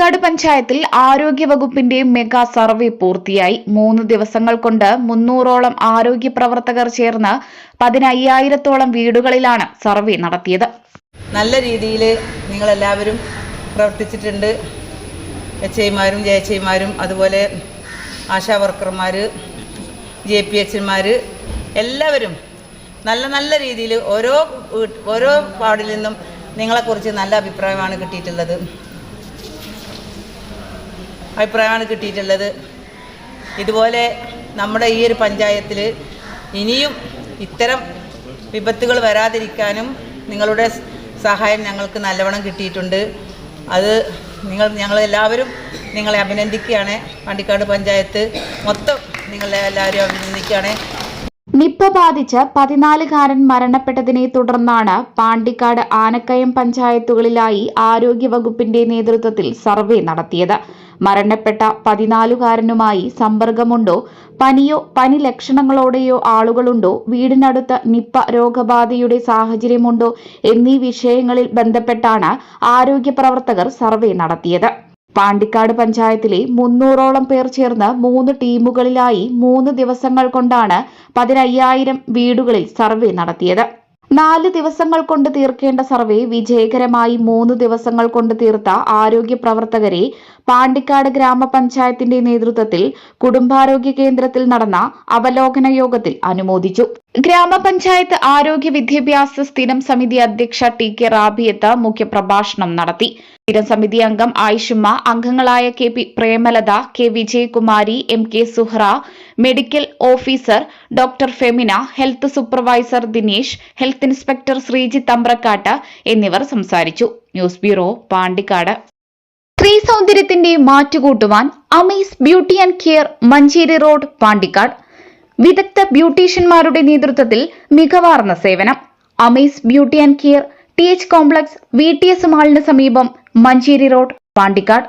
പാണ്ടിക്കാട് പഞ്ചായത്തിൽ ആരോഗ്യവകുപ്പിന്റെ mega survey പൂർത്തിയായി. മൂന്ന് ദിവസങ്ങൾ കൊണ്ട് മുന്നൂറോളം ആരോഗ്യ പ്രവർത്തകർ ചേർന്ന് പതിനയ്യായിരത്തോളം വീടുകളിലാണ് സർവേ നടത്തിയത്. നല്ല രീതിയിൽ നിങ്ങളെല്ലാവരും പ്രവർത്തിച്ചിട്ടുണ്ട്. എച്ച് ഐമാരും ജെ എച്ച് ഐമാരും അതുപോലെ ആശാ വർക്കർമാർ ജെ പി എച്ച്മാർ എല്ലാവരും നല്ല നല്ല രീതിയിൽ ഓരോ ഓരോ വാർഡിൽ നിന്നും നിങ്ങളെക്കുറിച്ച് നല്ല അഭിപ്രായമാണ് കിട്ടിയിട്ടുള്ളത്. അഭിപ്രായമാണ് കിട്ടിയിട്ടുള്ളത്. ഇതുപോലെ നമ്മുടെ ഈ ഒരു പഞ്ചായത്തിൽ ഇനിയും ഇത്തരം വിപത്തുകൾ വരാതിരിക്കാനും നിങ്ങളുടെ സഹായം ഞങ്ങൾക്ക് നല്ലവണ്ണം കിട്ടിയിട്ടുണ്ട്. അത് നിങ്ങൾ ഞങ്ങളെല്ലാവരും നിങ്ങളെ അഭിനന്ദിക്കുകയാണ്. പാണ്ടിക്കാട് പഞ്ചായത്ത് മൊത്തം നിങ്ങളെ എല്ലാവരും അഭിനന്ദിക്കുകയാണ്. നിപ്പ ബാധിച്ച് പതിനാലുകാരൻ മരണപ്പെട്ടതിനെ തുടർന്നാണ് പാണ്ടിക്കാട് ആനക്കയം പഞ്ചായത്തുകളിലായി ആരോഗ്യവകുപ്പിന്റെ നേതൃത്വത്തിൽ സർവേ നടത്തിയത്. മരണപ്പെട്ട പതിനാലുകാരനുമായി സമ്പർക്കമുണ്ടോ? പനിയോ പനി ലക്ഷണങ്ങളോടെയോ ആളുകളുണ്ടോ? വീടിനടുത്ത് നിപ്പ രോഗബാധയുടെ സാഹചര്യമുണ്ടോ? എന്നീ വിഷയങ്ങളിൽ ബന്ധപ്പെട്ടാണ് ആരോഗ്യ പ്രവർത്തകർ സർവേ നടത്തിയത്. പാണ്ടിക്കാട് പഞ്ചായത്തിലെ മുന്നൂറോളം പേർ ചേർന്ന് മൂന്ന് ടീമുകളിലായി മൂന്ന് ദിവസങ്ങൾ കൊണ്ടാണ് പതിനയ്യായിരം വീടുകളിൽ സർവേ നടത്തിയത്. നാല് ദിവസങ്ങൾ കൊണ്ട് തീർക്കേണ്ട സർവേ വിജയകരമായി മൂന്ന് ദിവസങ്ങൾ കൊണ്ട് തീർത്ത ആരോഗ്യ പ്രവർത്തകരെ പാണ്ടിക്കാട് ഗ്രാമപഞ്ചായത്തിന്റെ നേതൃത്വത്തിൽ കുടുംബാരോഗ്യ കേന്ദ്രത്തിൽ നടന്ന അവലോകന യോഗത്തിൽ അനുമോദിച്ചു. ഗ്രാമപഞ്ചായത്ത് ആരോഗ്യ വിദ്യാഭ്യാസ സ്ഥിരം സമിതി അധ്യക്ഷ ടി കെ റാബിയത്ത് മുഖ്യപ്രഭാഷണം നടത്തി. സ്ഥിരം സമിതി അംഗം ആയിഷുമ്മ അംഗങ്ങളായ K P Premalatha K Vijayakumari M K Suhra medical officer doctor Femina health supervisor Dinesh health inspector Sreejith Ambrakkat എന്നിവർ സംസാരിച്ചു. News bureau Pandikkad. സ്ത്രീ സൗന്ദര്യത്തിന്റെ മാറ്റുകൂട്ടുവാൻ Amees beauty and care Manjeri road Pandikkad. വിദഗ്ധ ബ്യൂട്ടീഷ്യന്മാരുടെ നേതൃത്വത്തിൽ മികവാർന്ന സേവനം. Amees beauty and care T H complex V T S മാളിന് സമീപം മഞ്ചേരി റോഡ് പാണ്ടിക്കാട്.